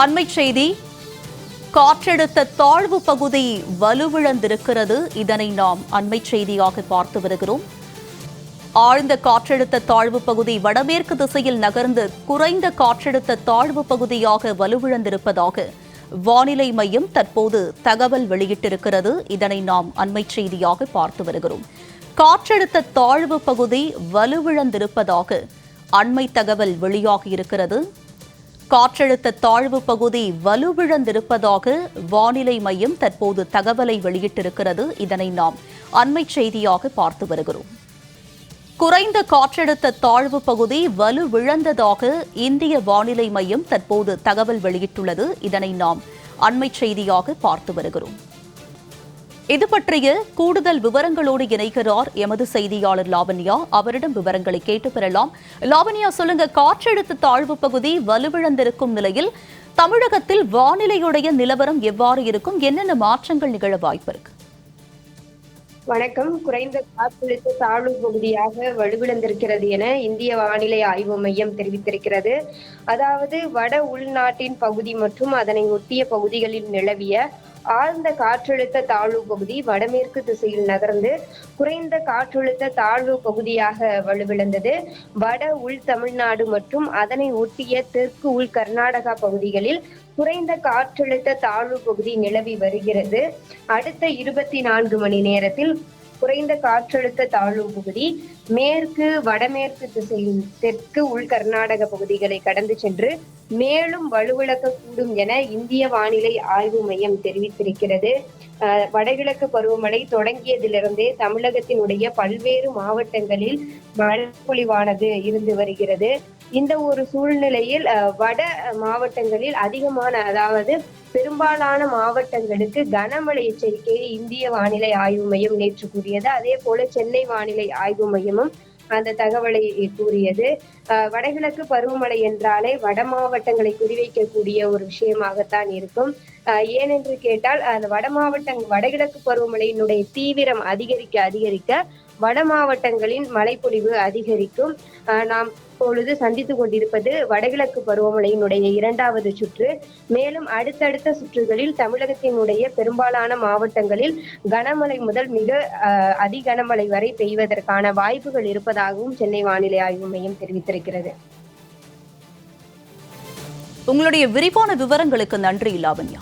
அண்மை செய்தி காற்றழுத்த தாழ்வு பகுதி வலுவிழந்திருக்கிறது. இதனை நாம் அண்மை செய்தியாக பார்த்து வருகிறோம். ஆழ்ந்த காற்றழுத்த தாழ்வு பகுதி வடமேற்கு திசையில் நகர்ந்து குறைந்த காற்றழுத்த தாழ்வு பகுதியாக வலுவிழந்திருப்பதாக வானிலை மையம் தற்போது தகவல் வெளியிட்டிருக்கிறது. இதனை நாம் அண்மை செய்தியாக பார்த்து வருகிறோம். காற்றழுத்த தாழ்வு பகுதி வலுவிழந்திருப்பதாக அண்மை தகவல் வெளியாகியிருக்கிறது. காற்றழுத்த தாழ்வு பகுதி வலுவிழந்திருப்பதாக வானிலை மையம் தற்போது தகவலை வெளியிட்டிருக்கிறது. இதனை நாம் அண்மை செய்தியாக பார்த்து வருகிறோம். குறைந்த காற்றழுத்த தாழ்வு பகுதி வலுவிழந்ததாக இந்திய வானிலை மையம் தற்போது தகவல் வெளியிட்டுள்ளது. இதனை நாம் அண்மை செய்தியாக பார்த்து வருகிறோம். இது பற்றிய கூடுதல் விவரங்களோடு இணைகிறார் எமது செய்தியாளர் லாவண்யா. அவரிடம் விவரங்களை கேட்டு பெறலாம். லாவண்யா சொல்லுங்க காற்றழுத்த தாழ்வு பகுதி வலுவிழந்திருக்கும் நிலையில் தமிழகத்தில் வானிலையுடைய நிலவரம் எவ்வாறு இருக்கும்? என்னென்ன மாற்றங்கள் நிகழ வாய்ப்பு இருக்கு? வணக்கம். குறைந்த காற்றழுத்த தாழ்வு பகுதியாக வலுவிழந்திருக்கிறது என இந்திய வானிலை ஆய்வு மையம் தெரிவித்திருக்கிறது. அதாவது வட உள்நாட்டின் பகுதி மற்றும் அதனை ஒட்டிய பகுதிகளில் நிலவிய ஆழ்ந்த காற்றழுத்த தாழ்வு பகுதி வடமேற்கு திசையில் நகர்ந்து குறைந்த காற்றழுத்த தாழ்வு பகுதியாக வலுவிழந்தது. வட உள் தமிழ்நாடு மற்றும் அதனை ஒட்டிய தெற்கு உள் கர்நாடகா பகுதிகளில் குறைந்த காற்றழுத்த தாழ்வு பகுதி நிலவி வருகிறது. அடுத்த இருபத்தி நான்கு மணி நேரத்தில் குறைந்த காற்றழுத்த தாழ்வு பகுதி மேற்கு வடமேற்கு திசையில் தெற்கு உள் கர்நாடக பகுதிகளை கடந்து சென்று மேலும் வலுவிழக்கக்கூடும் என இந்திய வானிலை ஆய்வு மையம் தெரிவித்திருக்கிறது. அஹ் வடகிழக்கு பருவமழை தொடங்கியதிலிருந்தே தமிழகத்தினுடைய பல்வேறு மாவட்டங்களில் மழை பொழிவானது இருந்து வருகிறது. இந்த ஒரு சூழ்நிலையில் வட மாவட்டங்களில் அதிகமான அதாவது பெரும்பாலான மாவட்டங்களுக்கு கனமழை எச்சரிக்கையை இந்திய வானிலை ஆய்வு மையம் நேற்று கூறியது. அதே போல சென்னை வானிலை ஆய்வு மையமும் அந்த தகவலை கூறியது. வடகிழக்கு பருவமழை என்றாலே வட மாவட்டங்களை குறிவைக்கக்கூடிய ஒரு விஷயமாகத்தான் இருக்கும். ஏனென்று கேட்டால் அந்த வட மாவட்ட வடகிழக்கு பருவமழையினுடைய தீவிரம் அதிகரிக்க அதிகரிக்க வட மாவட்டங்களின் மழைப்பொழிவு அதிகரிக்கும். அஹ், நாம் இப்பொழுது சந்தித்துக் கொண்டிருப்பது வடகிழக்கு பருவமழையினுடைய இரண்டாவது சுற்று. மேலும் அடுத்தடுத்த சுற்றுகளில் தமிழகத்தினுடைய பெரும்பாலான மாவட்டங்களில் கனமழை முதல் மிக அஹ், அதி கனமழை வரை பெய்வதற்கான வாய்ப்புகள் இருப்பதாகவும் சென்னை வானிலை ஆய்வு மையம் தெரிவித்திருக்கிறது. உங்களுடைய விரிவான விவரங்களுக்கு நன்றி லாவண்யா.